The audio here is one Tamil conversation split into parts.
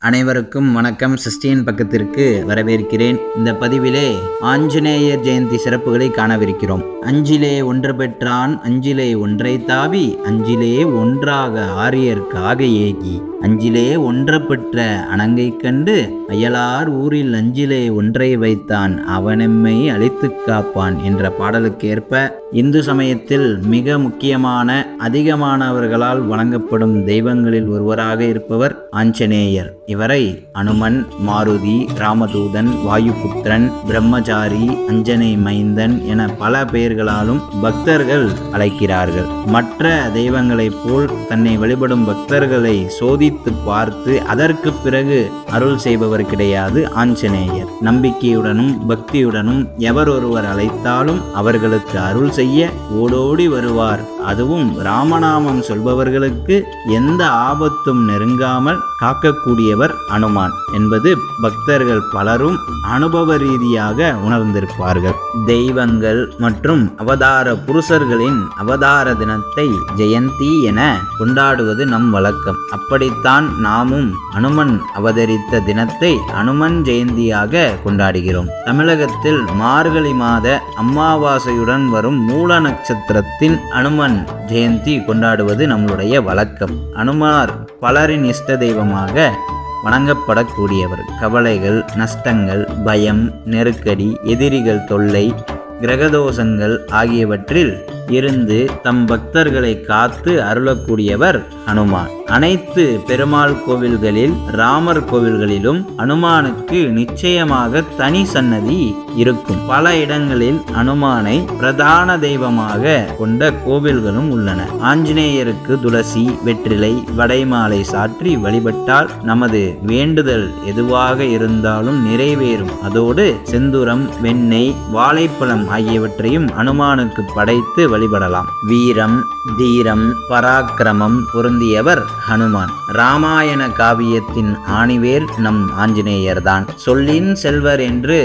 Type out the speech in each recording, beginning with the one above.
அனைவருக்கும் வணக்கம். சிஸ்டியன் பக்கத்திற்கு வரவேற்கிறேன். இந்த பதிவிலே ஆஞ்சநேயர் ஜெயந்தி சிறப்புகளை காணவிருக்கிறோம். அஞ்சிலே ஒன்று பெற்றான் அஞ்சிலே ஒன்றை தாவி அஞ்சிலே ஒன்றாக ஆரியர்க்காக ஏகி அஞ்சிலே ஒன்ற பெற்ற அணங்கை கண்டு அயலார் ஊரில் அஞ்சிலே ஒன்றை வைத்தான் அவனெம்மை அழித்துக் காப்பான் என்ற பாடலுக்கேற்ப இந்து சமயத்தில் மிக முக்கியமான அதிகமானவர்களால் வணங்கப்படும் தெய்வங்களில் ஒருவராக இருப்பவர் ஆஞ்சநேயர். இவரை அனுமன் மாருதி ராமதூதன் வாயுபுத்திரன் பிரம்மச்சாரி அஞ்சனை மைந்தன் என பல பெயர்களாலும் பக்தர்கள் அழைக்கிறார்கள். மற்ற தெய்வங்களைப் போல் தன்னை வழிபடும் பக்தர்களை சோதித்து பார்த்து அதற்கு பிறகு அருள் செய்பவர் கிடையாது ஆஞ்சநேயர். நம்பிக்கையுடனும் பக்தியுடனும் எவர் ஒருவர் அழைத்தாலும் அவர்களுக்கு அருள் செய்ய ஓடோடி வருவார். அதுவும் ராமநாமம் சொல்பவர்களுக்கு எந்த ஆபத்தும் நெருங்காமல் காக்கக்கூடியவர் அனுமான் என்பது பக்தர்கள் பலரும் அனுபவ ரீதியாக உணர்ந்திருப்பார்கள். தெய்வங்கள் மற்றும் அவதார புருஷர்களின் அவதார தினத்தை ஜெயந்தி என கொண்டாடுவது நம் வழக்கம். அப்படித்தான் நாமும் அனுமன் அவதரித்த தினத்தை அனுமன் ஜெயந்தியாக கொண்டாடுகிறோம். தமிழகத்தில் மார்கழி மாத அமாவாசையுடன் வரும் மூல நட்சத்திரத்தின் அனுமன் ஜெயந்தி கொண்டாடுவது நம்மளுடைய வழக்கம். அனுமார் பலரின் இஷ்ட தெய்வமாக வணங்கப்படக்கூடியவர். கவலைகள் நஷ்டங்கள் பயம் நெருக்கடி எதிரிகள் தொல்லை கிரகதோஷங்கள் ஆகியவற்றில் இருந்து தம் பக்தர்களை காத்து அருளக்கூடியவர் ஹனுமான் அனைத்து பெருமாள் கோவில்களில் ராமர் கோவில்களிலும் அனுமானுக்கு நிச்சயமாக தனி சன்னதி இருக்கும். பல இடங்களில் அனுமானை பிரதான தெய்வமாக கொண்ட கோவில்களும் உள்ளன. ஆஞ்சநேயருக்கு துளசி வெற்றிலை வடைமாலை சாற்றி வழிபட்டால் நமது வேண்டுதல் எதுவாக இருந்தாலும் நிறைவேறும். அதோடு செந்துரம் வெண்ணெய் வாழைப்பழம் ஆகியவற்றையும் அனுமானுக்கு படைத்து வழிபடலாம். வீரம் தீரம் பராக்கிரமம் பொருந்தியவர் ஹனுமான். ராமாயண காவியத்தின் ஆணிவேர் நம் ஆஞ்சநேயர்தான். சொல்லின் செல்வர் என்று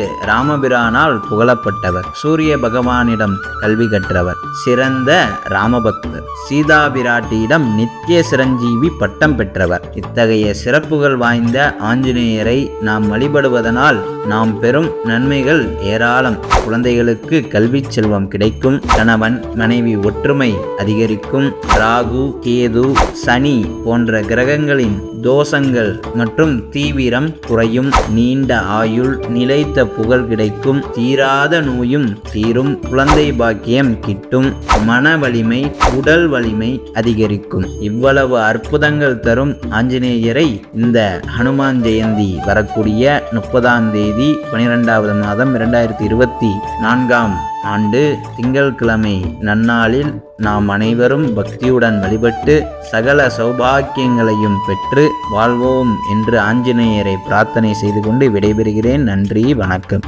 ராமபிரானால் புகழப்பட்டவர். சூரிய பகவானிடம் கல்வி கற்றவர். சிறந்த ராமபக்தர். சீதா பிராட்டியிடம் நித்திய சிரஞ்சீவி பட்டம் பெற்றவர். இத்தகைய சிறப்புகள் வாய்ந்த ஆஞ்சநேயரை நாம் வழிபடுவதனால் நாம் பெறும் நன்மைகள் ஏராளம். குழந்தைகளுக்கு கல்வி செல்வம் கிடைக்கும். கணவன் மனைவி ஒற்றுமை அதிகரிக்கும். ராகு கேது சனி போன்ற கிரகங்களின் தோஷங்கள் மற்றும் தீவிரம் குறையும். நீண்ட ஆயுள் நிலைத்த புகழ் கிடைக்கும். தீராத நோயும் தீரும் குழந்தை பாக்கியம் கிட்டும். மன வலிமை உடல் வலிமை அதிகரிக்கும். இவ்வளவு அற்புதங்கள் தரும் ஆஞ்சநேயரை இந்த ஹனுமான் ஜெயந்தி வரக்கூடிய முப்பதாம் தேதி பனிரெண்டாவது மாதம் இரண்டாயிரத்தி இருபத்தி நான்காம் ஆண்டு திங்கள்கிழமை நன்னாளில் நாம் அனைவரும் பக்தியுடன் வழிபட்டு சகல சௌபாக்கியங்களையும் பெற்று வாழ்வோம் என்று ஆஞ்சநேயரை பிரார்த்தனை செய்து கொண்டு விடைபெறுகிறேன். நன்றி வணக்கம்.